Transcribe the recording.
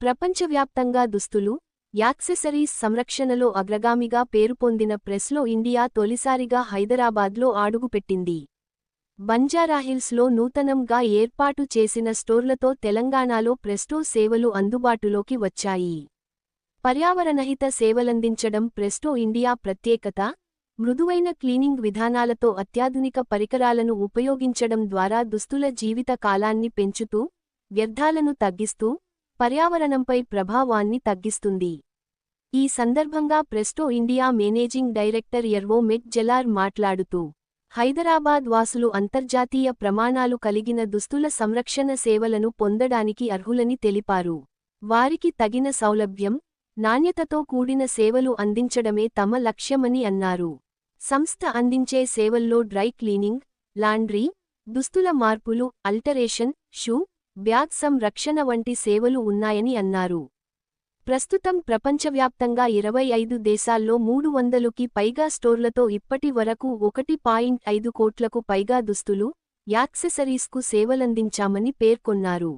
ప్రపంచవ్యాప్తంగా దుస్తులు యాక్సెసరీస్ సంరక్షణలో అగ్రగామిగా పేరుపొందిన ప్రెస్లో ఇండియా తొలిసారిగా హైదరాబాద్లో అడుగుపెట్టింది. బంజారాహిల్స్లో నూతనంగా ఏర్పాటు చేసిన స్టోర్లతో తెలంగాణలో ప్రెస్టో సేవలు అందుబాటులోకి వచ్చాయి. పర్యావరణహిత సేవలందించడం ప్రెస్టో ఇండియా ప్రత్యేకత మృదువైన క్లీనింగ్ విధానాలతో అత్యాధునిక పరికరాలను ఉపయోగించడం ద్వారా దుస్తుల జీవిత కాలాన్ని పెంచుతూ వ్యర్థాలను తగ్గిస్తూ పర్యావరణంపై ప్రభావాన్ని తగ్గిస్తుంది. ఈ సందర్భంగా ప్రెస్టో ఇండియా మేనేజింగ్ డైరెక్టర్ ఎర్వో మెట్ జెలార్ మాట్లాడుతూ హైదరాబాద్ వాసులు అంతర్జాతీయ ప్రమాణాలు కలిగిన దుస్తుల సంరక్షణ సేవలను పొందడానికి అర్హులని తెలిపారు. వారికి తగిన సౌలభ్యం నాణ్యతతో కూడిన సేవలు అందించడమే తమ లక్ష్యమని అన్నారు. సంస్థ అందించే సేవల్లో డ్రై క్లీనింగ్ లాండ్రీ దుస్తుల మార్పులు అల్టరేషన్ షూ బ్యాగ్ సంరక్షణ వంటి సేవలు ఉన్నాయని అన్నారు. ప్రస్తుతం ప్రపంచవ్యాప్తంగా ఇరవై ఐదు దేశాల్లో మూడు వందలుకి పైగా స్టోర్లతో ఇప్పటి వరకు ఒకటి పాయింట్ ఐదు కోట్లకు పైగా దుస్తులు యాక్సెసరీస్కు సేవలందించామని పేర్కొన్నారు.